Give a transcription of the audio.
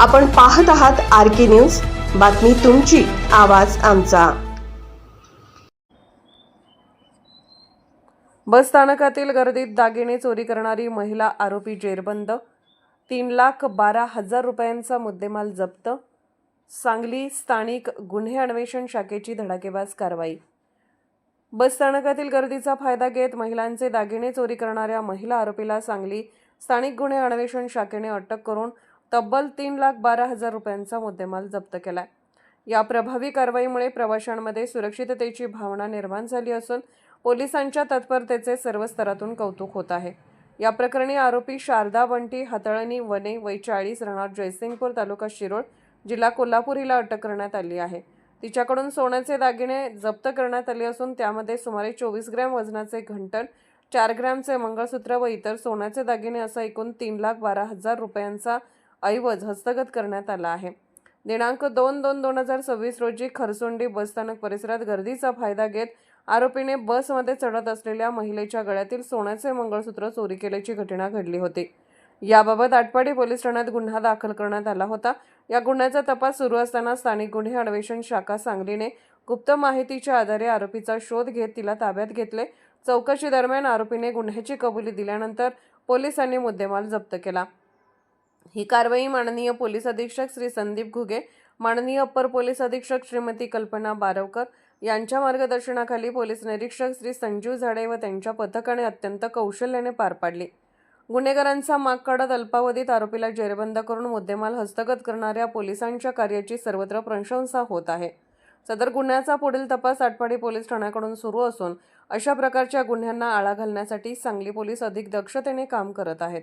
आपण पाहत आहात आर के न्यूज. बातमी तुमची आवाज आमचा. बस स्थानकातील गर्दीत दागिने चोरी करणारी महिला आरोपी जेरबंद. तीन लाख बारा हजार रुपयांचा मुद्देमाल जप्त. सांगली स्थानिक गुन्हे अन्वेषण शाखेची धडाकेबाज कारवाई. बस स्थानकातील गर्दीचा फायदा घेत महिलांचे दागिने चोरी करणाऱ्या महिला आरोपीला सांगली स्थानिक गुन्हे अन्वेषण शाखेने अटक करून तब्बल तीन लाख बारा हजार रुपयांचा मुद्देमाल जप्त केलाय. या प्रभावी कारवाईमुळे प्रवाशांमध्ये सुरक्षिततेची भावना निर्माण झाली असून पोलिसांच्या तत्परतेचे सर्व स्तरातून कौतुक होत आहे. या प्रकरणी आरोपी शारदा बंटी हातळणी वने वैचाळीस राहणार जयसिंगपूर तालुका शिरोळ जिल्हा कोल्हापूर हिला अटक करण्यात आली आहे. तिच्याकडून सोन्याचे दागिने जप्त करण्यात आले असून त्यामध्ये सुमारे चोवीस ग्रॅम वजनाचे घंटण चार ग्रॅमचे मंगळसूत्र व इतर सोन्याचे दागिने असा एकूण तीन लाख बारा हजार रुपयांचा ऐवज हस्तगत करण्यात आला आहे. दिनांक दोन दोन दोन हजार सव्वीस रोजी खरसोंडी बसस्थानक परिसरात गर्दीचा फायदा घेत आरोपीने बसमध्ये चढत असलेल्या महिलेच्या गळ्यातील सोन्याचे मंगळसूत्र चोरी केल्याची घटना घडली होती. याबाबत आटपाडी पोलीस ठाण्यात गुन्हा दाखल करण्यात आला होता. या गुन्ह्याचा तपास सुरू असताना स्थानिक गुन्हे अन्वेषण शाखा सांगलीने गुप्त माहितीच्या आधारे आरोपीचा शोध घेत तिला ताब्यात घेतले. चौकशी दरम्यान आरोपीने गुन्ह्याची कबुली दिल्यानंतर पोलिसांनी मुद्देमाल जप्त केला. ही कारवाई माननीय पोलीस अधीक्षक श्री संदीप घुगे माननीय अप्पर पोलीस अधीक्षक श्रीमती कल्पना बारवकर यांच्या मार्गदर्शनाखाली पोलीस निरीक्षक श्री संजीव झाडे व त्यांच्या पथकाने अत्यंत कौशल्याने पार पाडली. गुन्हेगारांचा माग काढत अल्पावधीत आरोपीला जेरबंद करून मुद्देमाल हस्तगत करणाऱ्या पोलिसांच्या कार्याची सर्वत्र प्रशंसा होत आहे. सदर गुन्ह्याचा पुढील तपास आटपाडी पोलीस ठाण्याकडून सुरू असून अशा प्रकारच्या गुन्ह्यांना आळा घालण्यासाठी सांगली पोलीस अधिक दक्षतेने काम करत आहेत.